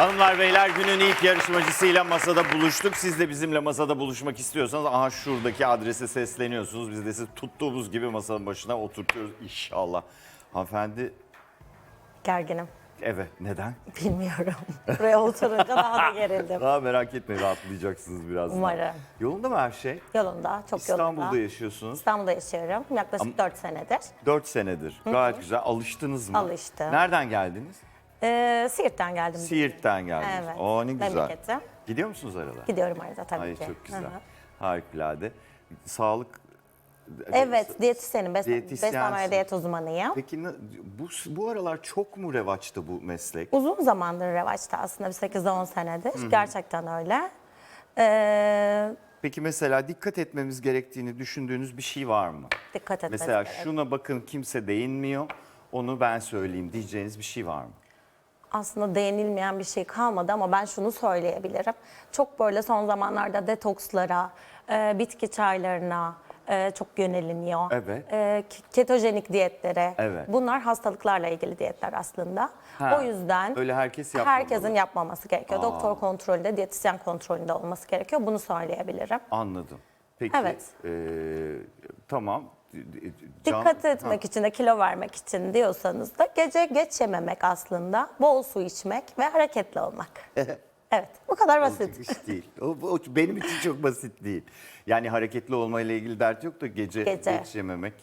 Hanımlar beyler günün ilk yarışmacısıyla masada buluştuk. Siz de bizimle masada buluşmak istiyorsanız aha şuradaki adrese sesleniyorsunuz. Biz de sizi tuttuğumuz gibi masanın başına oturtuyoruz inşallah. Hanımefendi Gerginim. evet neden? Bilmiyorum. Buraya oturunca daha da gerildim. Daha merak etmeyin rahatlayacaksınız birazdan. Umarım. Yolunda mı her şey? Yolunda, çok İstanbul'da yolunda. yaşıyorsunuz. İstanbul'da yaşıyorum. Yaklaşık 4 senedir. 4 senedir. Gayet güzel. Alıştınız mı? Alıştım. Nereden geldiniz? Ee, Siirt'ten geldim. Siirt'ten geldiniz. Evet. Oo ne güzel. Memleketim. Gidiyor musunuz arada? Gidiyorum arada tabii Ay ki. çok güzel. Hı hı. Harikulade. Sağlık Evet, diyetisyenim. Bes Diyetisyensin. beslenme ve diyet uzmanıyım. Peki ne- bu bu aralar çok mu revaçta bu meslek? Uzun zamandır revaçta aslında bir 8-10 senedir. Gerçekten öyle. Ee, Peki mesela dikkat etmemiz gerektiğini düşündüğünüz bir şey var mı? dikkat etmeniz Mesela gerek. şuna bakın kimse değinmiyor. Onu ben söyleyeyim diyeceğiniz bir şey var mı? Aslında değinilmeyen bir şey kalmadı ama ben şunu söyleyebilirim. Çok böyle son zamanlarda detokslara, e, bitki çaylarına e, çok yöneliniyor. Evet. E, ketojenik diyetlere. Evet. Bunlar hastalıklarla ilgili diyetler aslında. Ha, o yüzden öyle herkes yapmamalı. herkesin yapmaması gerekiyor. Aa. Doktor kontrolünde, diyetisyen kontrolünde olması gerekiyor. Bunu söyleyebilirim. Anladım. Peki Evet. e, tamam. Can- Dikkat etmek için de kilo vermek için diyorsanız da gece geç yememek aslında. Bol su içmek ve hareketli olmak. evet, bu kadar basit. Hiç değil. O, o benim için çok basit değil. Yani hareketli olmayla ilgili dert yok da gece, Gece. geç yememek.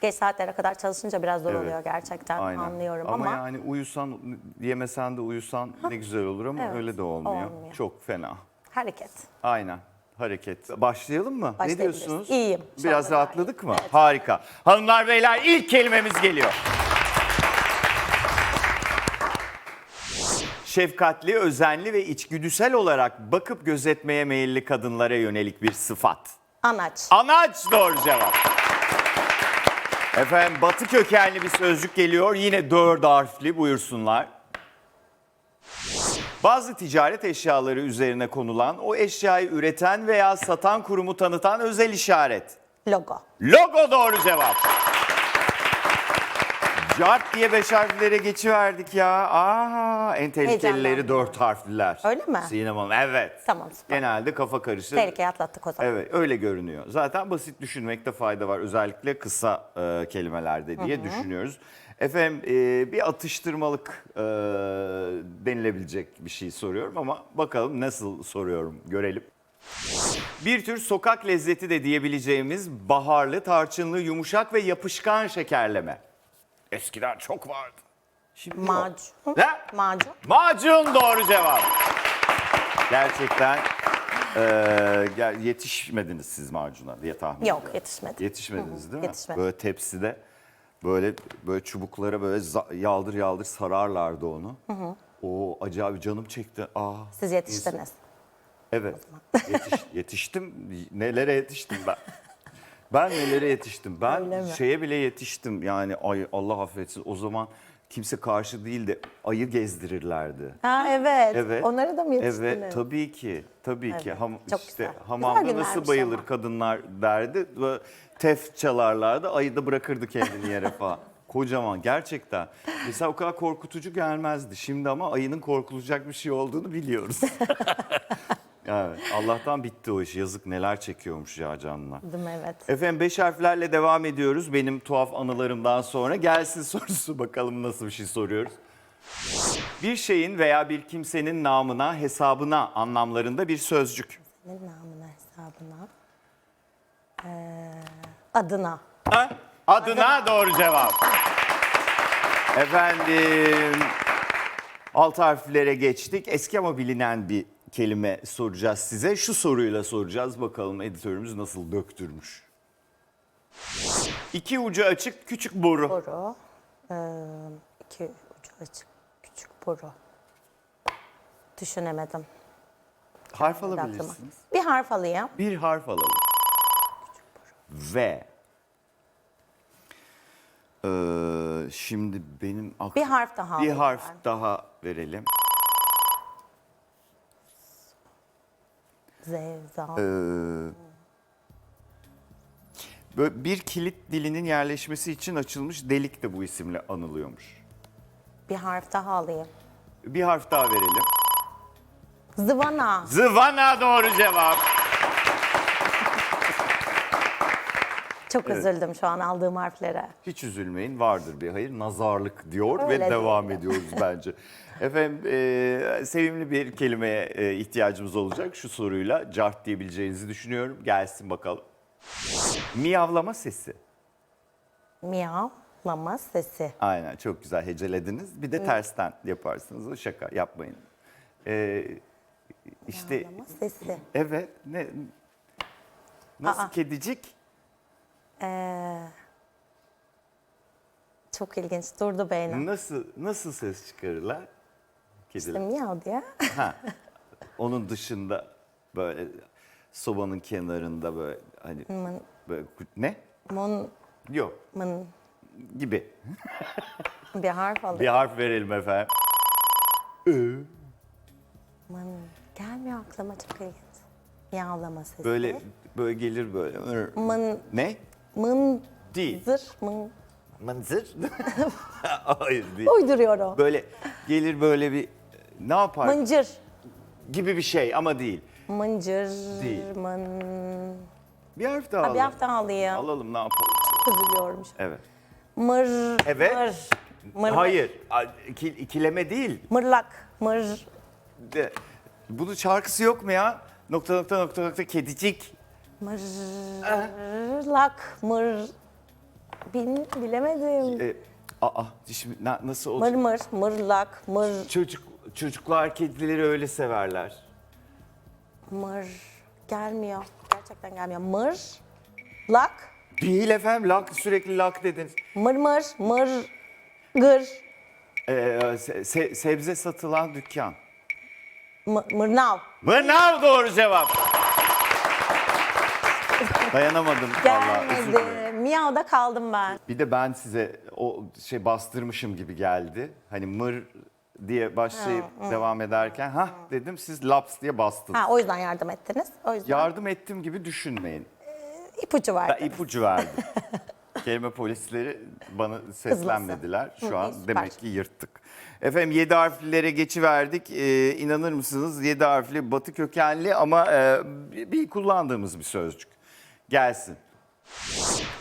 Geç saatlere kadar çalışınca biraz zor Evet. oluyor gerçekten Aynen. anlıyorum ama, ama, yani uyusan yemesen de uyusan ne güzel olur ama Evet, öyle de olmuyor. olmuyor. Çok fena. hareket. Aynen. Hareket. Başlayalım mı? Ne Başlayabiliriz. diyorsunuz? İyiyim. Şu Biraz anda rahatladık mı? Harika. Hanımlar beyler ilk kelimemiz geliyor. Şefkatli, özenli ve içgüdüsel olarak bakıp gözetmeye meyilli kadınlara yönelik bir sıfat. Anaç. Anaç doğru cevap. Efendim batı kökenli bir sözcük geliyor. Yine dört harfli buyursunlar. Bazı ticaret eşyaları üzerine konulan o eşyayı üreten veya satan kurumu tanıtan özel işaret. Logo. Logo doğru cevap. Cart diye beş harflere geçiverdik ya. Aa, en tehlikelileri Heyecanlandım. dört harfliler. Öyle mi? Sinem Hanım evet. Tamam süper. Genelde kafa karışır. Tehlikeyi atlattık o zaman. Evet öyle görünüyor. Zaten basit düşünmekte fayda var. Özellikle kısa e, kelimelerde diye düşünüyoruz. Efendim e, bir atıştırmalık e, denilebilecek bir şey soruyorum ama bakalım nasıl soruyorum görelim. Bir tür sokak lezzeti de diyebileceğimiz baharlı, tarçınlı, yumuşak ve yapışkan şekerleme. Eskiden çok vardı. Şimdi yok. Macun. Ne? Macun. Macun doğru cevap. Gerçekten eee, gel- yetişmediniz siz macuna diye tahmin Yok ediyorum. yetişmedi. Yetişmediniz değil mi? yetişmedim. Böyle tepside böyle böyle çubuklara böyle za- yaldır yaldır sararlardı onu. O acayip canım çekti. Aa. Siz yetiştiniz. Evet. Yetiş, yetiştim. Nelere yetiştim ben? Ben nelere yetiştim? Ben şeye bile yetiştim. Yani ay Allah affetsin. O zaman kimse karşı değildi. Ayı gezdirirlerdi. Ha evet. Evet. Onlara da mı yetiştiniz? Evet tabii ki. Tabii ki. Evet, Ham, çok işte güzel. Güzel hamamda günlermiş nasıl bayılır ama. kadınlar derdi. Böyle tef çalarlardı. Ayı da bırakırdı kendini yere falan. Kocaman gerçekten. Mesela o kadar korkutucu gelmezdi. Şimdi ama ayının korkulacak bir şey olduğunu biliyoruz. evet, Allah'tan bitti o iş. Yazık neler çekiyormuş ya canlılar. Değil mi? Evet. Efendim beş harflerle devam ediyoruz. Benim tuhaf anılarımdan sonra gelsin sorusu bakalım nasıl bir şey soruyoruz. Bir şeyin veya bir kimsenin namına, hesabına anlamlarında bir sözcük. Ne namına hesabına? Ee, adına. Ha? Adına doğru cevap. Efendim alt harflere geçtik. Eski ama bilinen bir kelime soracağız size. Şu soruyla soracağız. Bakalım editörümüz nasıl döktürmüş. İki ucu açık küçük boru. Boru. Ee, iki ucu açık. Küçük boru. Düşünemedim. Harf Bir alabilirsiniz. Bir harf alayım. Bir harf alalım. V. Ee, şimdi benim aklım... Bir harf daha Bir alayım harf ben. daha verelim. Zevzal. Ee, bir kilit dilinin yerleşmesi için açılmış delik de bu isimle anılıyormuş. Bir harf daha alayım. Bir harf daha verelim. Zıvana. Zıvana doğru cevap. Çok üzüldüm şu an aldığım harflere. Hiç üzülmeyin vardır bir hayır. Nazarlık diyor Öyle ve devam değil. ediyoruz bence. Efendim e, sevimli bir kelimeye e, ihtiyacımız olacak şu soruyla. Cart diyebileceğinizi düşünüyorum. Gelsin bakalım. Miyavlama sesi. Miyavlama sesi. Aynen çok güzel hecelediniz. Bir de tersten yaparsınız. O şaka yapmayın. E, işte Miyavlama sesi. evet ne nasıl Aa. kedicik? Ee, çok ilginç durdu beynim. Nasıl nasıl ses çıkarırlar? İşte Kediler. miyav diye. Ha. Onun dışında böyle sobanın kenarında böyle hani böyle ku- ne? Mun, Yok mın gibi. bir harf alıyor. Bir harf verelim efendim. Mın. Gelmiyor aklıma çok ilginç. Miyavlama sesi. Böyle böyle gelir böyle. Mın, Ne? Mın, Değil. zır, mın. Mınzır. Hayır değil. Uyduruyorum. Böyle gelir böyle bir ne yapar Mıncır. gibi bir şey ama değil. Mıncır. Değil. Mın. Bir harf daha Ha, alalım. bir hafta alayım. Alalım ne yapalım? Şu an. Evet. Mır. Evet. Mır. Mır. Hayır. a- iki- ikileme değil. Mırlak. Mır. De, bunun şarkısı yok mu ya? Nokta nokta nokta nokta kedicik. Mırlak. Mır. Bin, bilemedim. E, aa şimdi na- nasıl Mır olacak? mır. Mırlak. Mır. Çocuk çocuklar kedileri öyle severler. Mır. Gelmiyor. Gerçekten gelmiyor. Mır. Lak. Değil efendim lak sürekli lak dediniz. Mır mır. Mır. Gır. Se- se- sebze satılan dükkan. Mı- Mırnav. Mırnav doğru cevap. Dayanamadım vallahi özür dilerim. Gelmedi. Miyav'da kaldım ben. Bir de ben size o şey bastırmışım gibi geldi. Hani mır diye başlayıp devam ederken ha dedim siz laps diye bastınız. Ha o yüzden yardım ettiniz. O yüzden Yardım ettim gibi düşünmeyin. ipucu Ben verdim. ipucu verdim. Kelime polisleri bana seslenmediler. Şu Hı, an iyi, süper. demek ki yırttık. Efendim 7 harflilere geçiverdik. Ee, inanır mısınız 7 harfli batı kökenli ama e, bir kullandığımız bir sözcük. Gelsin.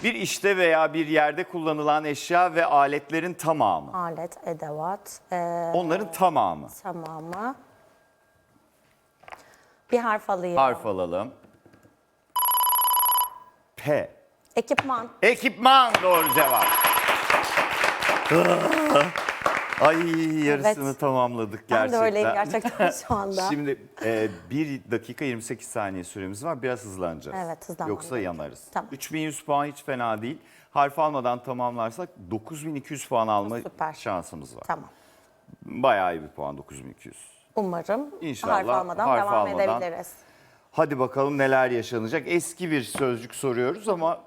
Bir işte veya bir yerde kullanılan eşya ve aletlerin tamamı. Alet, edevat, e, Onların tamamı. tamamı. Bir harf alayım. Harf alalım. P. Ekipman. Ekipman doğru cevap. Ay yarısını Evet. tamamladık Ben gerçekten. de öyleyim gerçekten şu anda. Şimdi e, 1 dakika 28 saniye süremiz var. Biraz hızlanacağız. Evet, hızlanmam Yoksa yanarız. Tamam. 3100 puan hiç fena değil. Harf almadan tamamlarsak 9200 puan alma Süper. şansımız var. Tamam. Bayağı iyi bir puan 9200. Umarım İnşallah harf almadan harf devam almadan. edebiliriz. Hadi bakalım neler yaşanacak. Eski bir sözcük soruyoruz ama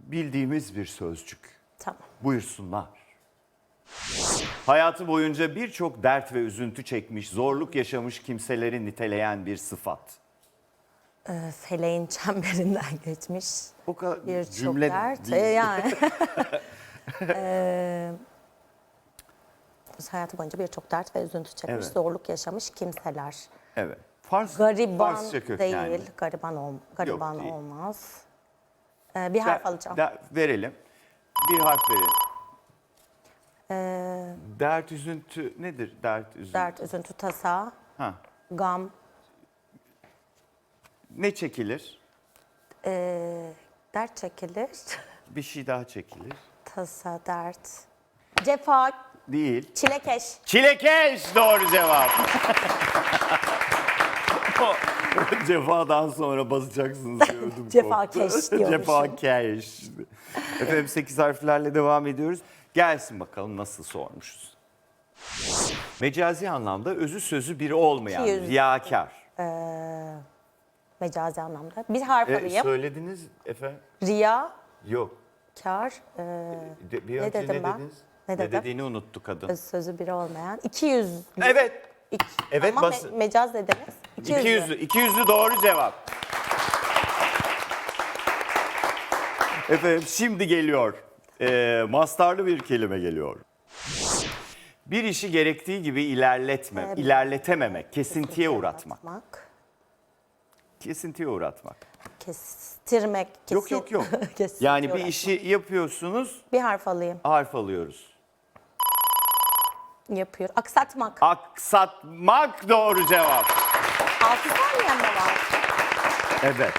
bildiğimiz bir sözcük. Tamam. Buyursunlar. Hayatı boyunca birçok dert ve üzüntü çekmiş, zorluk yaşamış kimseleri niteleyen bir sıfat. Ee, feleğin çemberinden geçmiş O kadar bir cümle çok dert. Ee, yani. Ee, hayatı boyunca birçok dert ve üzüntü çekmiş, Evet. zorluk yaşamış kimseler. Evet. Fars, Gariban Farsça kökenli. değil, gariban, ol, gariban değil. olmaz. Ee, bir harf alacağım. der- verelim. Bir harf verelim. Ee, Dert, üzüntü nedir? Dert, üzüntü. dert, üzüntü, tasa, Ha. gam, Ne çekilir? ee, dert çekilir, Bir şey daha çekilir. tasa, dert, cefa, Değil. çilekeş. Çilekeş doğru cevap. o, cefadan sonra basacaksınız diye ödüm Cefakeş koptu. diyormuşum. Cefakeş. Efendim 8 harflerle devam ediyoruz. Gelsin bakalım nasıl sormuşuz. Mecazi anlamda özü sözü biri olmayan, yüz. riyakar. Mecazi anlamda. Bir harf E, alayım. söylediniz efendim? Riya, Yok. kar, ee, De- bir Ne önce dedim ne ben? dediniz? Ne dedim? dediğini unuttu kadın. öz sözü biri olmayan. 200. Evet. İki, Evet, Ama bas- me- mecaz dediniz. 200. 200'lü. 200'lü doğru cevap. Efendim şimdi geliyor. Ee, mastarlı bir kelime geliyor. Bir işi gerektiği gibi ilerletme, Evet. ilerletememek, kesintiye uğratmak. Uğratmak, Kesintiye uğratmak. Kestirmek. Kesin, Yok yok yok. kesintiye yani bir uğratmak. işi yapıyorsunuz, Bir harf alayım. harf alıyoruz. Yapıyor. Aksatmak. Aksatmak doğru cevap. Altı saniye mi var? Evet.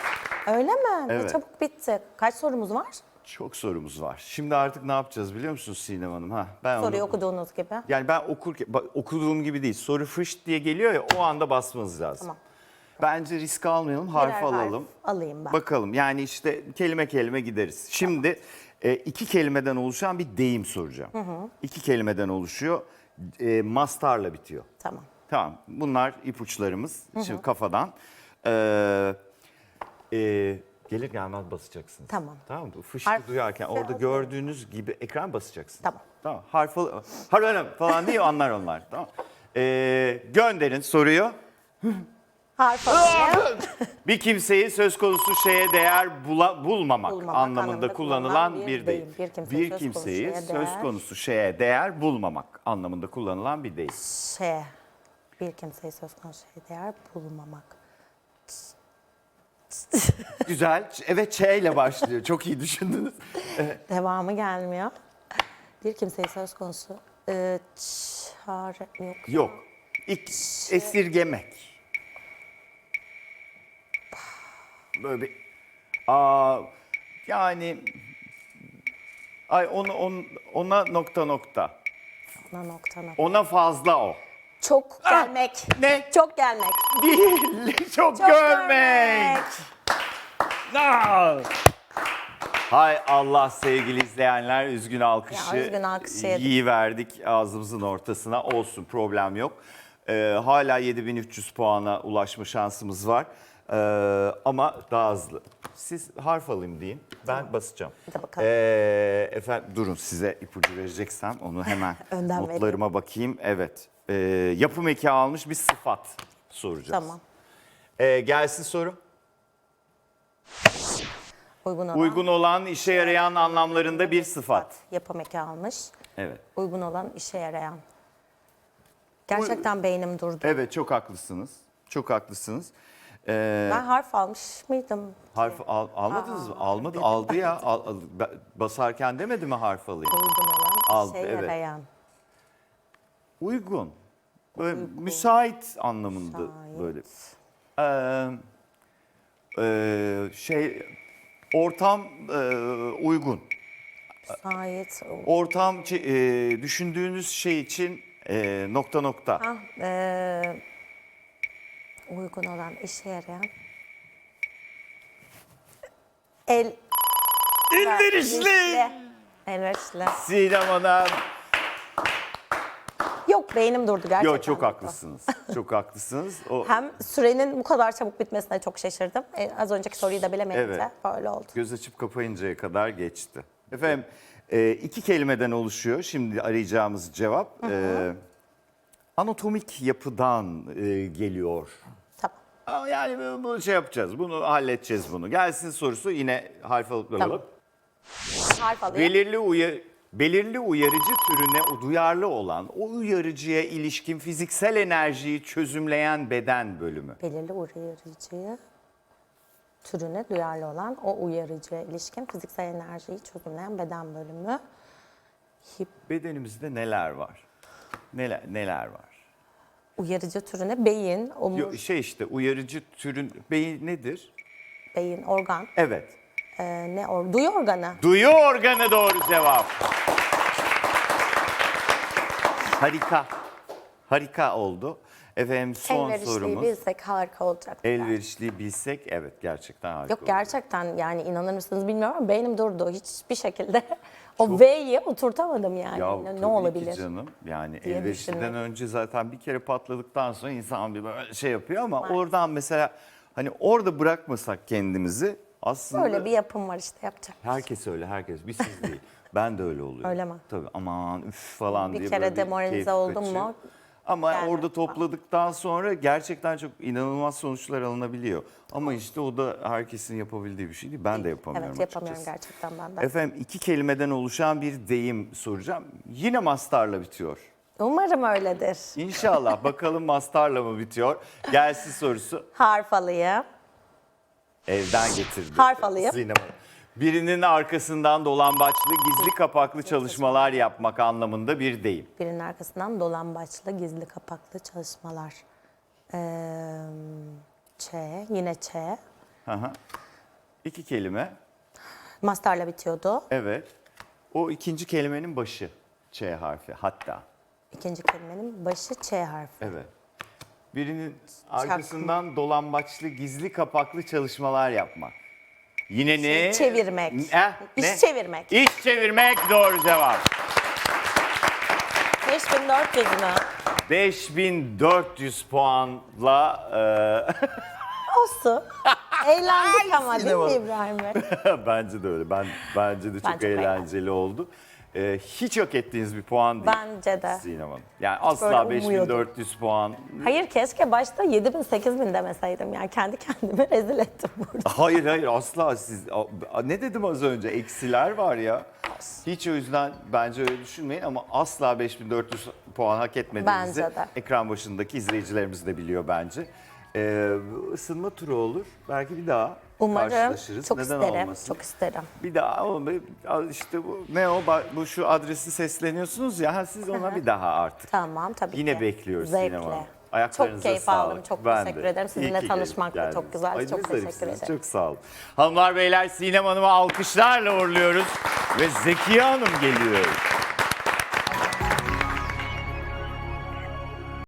Öyle mi? Ne Evet. çabuk bitti. Kaç sorumuz var? Çok sorumuz var. Şimdi artık ne yapacağız biliyor musunuz Sinem Hanım? Ha, ben Soruyu onu- okuduğunuz gibi. Yani ben okurken, bak, okuduğum gibi değil. Soru fışt diye geliyor ya o anda basmanız lazım. Tamam. Bence risk almayalım, harf Birer alalım. alayım ben. Bakalım yani işte kelime kelime gideriz. Şimdi e, iki kelimeden oluşan bir deyim soracağım. İki kelimeden oluşuyor. E, mastarla bitiyor. Tamam. Tamam bunlar ipuçlarımız şimdi kafadan. Ee, e, gelir gelmez basacaksınız. Tamam. Tamam mı? Fışkı Harf- duyarken orada Harf- gördüğünüz gibi ekran basacaksınız. Tamam. Tamam. Harf al- harf falan değil anlar onlar. Tamam. Ee, gönderin soruyu. Harf alayım. Bir kimseyi söz konusu şeye değer bula- bulmamak, Bulmamak anlamında anlamında kullanılan kullanılan bir bir deyim. deyim. Bir kimseyi söz konusu kimseyi şeye söz değer- konusu şeye değer bulmamak anlamında kullanılan bir deyim. Şey. Bir kimseyi söz konusu şey değer bulmamak. Güzel. Evet Ç ile başlıyor. Çok iyi düşündünüz. Devamı gelmiyor. Bir kimseyi söz konusu. Ee, çare yok. Yok. İk, esirgemek. Böyle bir aa, yani ay onu on, ona nokta nokta. Ona nokta nokta. Ona fazla o. Çok gelmek. Ne? Çok gelmek. Değil. Çok, Çok görmek. Aa! Hay Allah sevgili izleyenler üzgün alkışı Ya, üzgün alkışı yedik. iyi verdik ağzımızın ortasına olsun problem yok. Ee, hala 7300 puana ulaşma şansımız var Ee, ama daha hızlı. Siz harf alayım deyin ben basacağım. Hadi bakalım. Ee, efendim durun size ipucu vereceksem onu hemen Önden notlarıma bakayım. Evet Ee, yapım eki almış bir sıfat soracağız. Tamam. Ee, gelsin soru. Uygun olan. Uygun olan, işe yarayan anlamlarında bir sıfat. Yapım eki almış. Evet. Uygun olan işe yarayan. Gerçekten beynim durdu. Evet çok haklısınız. Çok haklısınız. Ee, Ben harf almış mıydım? harf al- almadınız mı? Almadı. Aldı ya. Al- al- ba- basarken demedi mi harf alayım? Uygun olan Aldı, işe evet. yarayan. Uygun. Böyle müsait anlamında Müsait. böyle. Ee, e, şey ortam e, uygun. Müsait. Ortam e, düşündüğünüz şey için e, nokta nokta. Ah, eee, uygun olan işe yarayan. El İndirişli. Elverişli. Sinem Hanım. Beynim durdu gerçekten. Yok çok haklısınız. Çok haklısınız. O Hem sürenin bu kadar çabuk bitmesine çok şaşırdım. E, az önceki soruyu da bilemeyince Evet. böyle oldu. göz açıp kapayıncaya kadar geçti. Efendim e, iki kelimeden oluşuyor şimdi arayacağımız cevap. E, anatomik yapıdan e, geliyor. Tamam. Ama Yani bu- bunu şey yapacağız. Bunu halledeceğiz bunu. Gelsin sorusu yine harf alıp Tamam. Harf alayım. Belirli uyarı belirli uyarıcı türüne duyarlı olan o uyarıcıya ilişkin fiziksel enerjiyi çözümleyen beden bölümü. Belirli uyarıcı türüne duyarlı olan o uyarıcıya ilişkin fiziksel enerjiyi çözümleyen beden bölümü. Hip, Bedenimizde neler var? Neler neler var? uyarıcı türüne beyin, omur, Yo, şey işte uyarıcı türün beyin nedir? beyin, organ, Evet. e, ne or, duyu organı. Duyu organı doğru cevap. Harika. Harika oldu. Efendim son Elverişliyi sorumuz. bilsek harika olacak. Elverişli bilsek evet gerçekten harika. Yok oldu. gerçekten yani inanır mısınız bilmiyorum ama beynim durdu hiçbir şekilde. o V'yi oturtamadım yani. Ya ne, tabii ne olabilir? ki canım. Yani diye elverişliden düşündüm. önce zaten bir kere patladıktan sonra insan bir böyle şey yapıyor ama oradan mesela hani orada bırakmasak kendimizi aslında Böyle bir yapım var işte yapacak. herkes öyle herkes bir siz değil. Ben de öyle oluyorum. Öyle mi? Tabii aman üf falan Bir diye kere böyle demoralize oldum kaçıyor. mu Ama gelmez orada topladıktan sonra gerçekten çok inanılmaz sonuçlar alınabiliyor. Ama işte o da herkesin yapabildiği bir şey değil. Ben de yapamıyorum Evet yapamıyorum açıkçası. gerçekten ben de. Efendim iki kelimeden oluşan bir deyim soracağım. Yine mastarla bitiyor. Umarım öyledir. İnşallah. Bakalım mastarla mı bitiyor? Gelsin sorusu. Harf alayım. Evden getirdi. Harf alayım. Sinem Hanım. Birinin arkasından dolambaçlı gizli kapaklı çalışmalar yapmak anlamında bir deyim. Birinin arkasından dolambaçlı, gizli kapaklı çalışmalar. Ee, Ç, yine Ç. Hı hı. İki kelime. Mastarla bitiyordu. Evet. O ikinci kelimenin başı. Ç harfi hatta. İkinci kelimenin başı Ç harfi. Evet. Birinin arkasından dolambaçlı gizli kapaklı çalışmalar yapmak. Yine ne? Çevirmek. Eh, İş ne? çevirmek. İş çevirmek doğru cevap. 5400 mü? 5400 puanla e, Olsun. Eğlendik ama değil mi. İbrahim Bey? bence de öyle. Ben bence de çok çok eğlenceli oldu. E, hiç hak ettiğiniz bir puan değil. Bence de. Sinem Hanım. Yani asla böyle umuyordum. 5400 puan. Hayır keşke başta 7000 8000 demeseydim yani kendi kendimi rezil ettim burada. Hayır hayır asla siz ne dedim az önce eksiler var ya. Hiç o yüzden bence öyle düşünmeyin ama asla 5400 puan hak etmediğinizi Bence de. ekran başındaki izleyicilerimiz de biliyor bence. Ee, ısınma turu olur. Belki bir daha Umarım. karşılaşırız. Çok Neden isterim. olmasın? Çok isterim. Bir daha ama işte bu ne o bu şu adresi sesleniyorsunuz ya ha, siz ona bir daha artık. Tamam tabii Yine ki. bekliyoruz Zevkle. Sinem Hanım. Çok Ayaklarınıza keyif sağlık. aldım. Çok Ben teşekkür de. ederim. İyi Sizinle ki tanışmak da geldiniz. çok güzel. Ay, Çok ne teşekkür zarifsiniz. ederim. Çok sağ olun. Hanımlar beyler Sinem Hanım'ı alkışlarla uğurluyoruz. Ve Zekiye Hanım geliyor.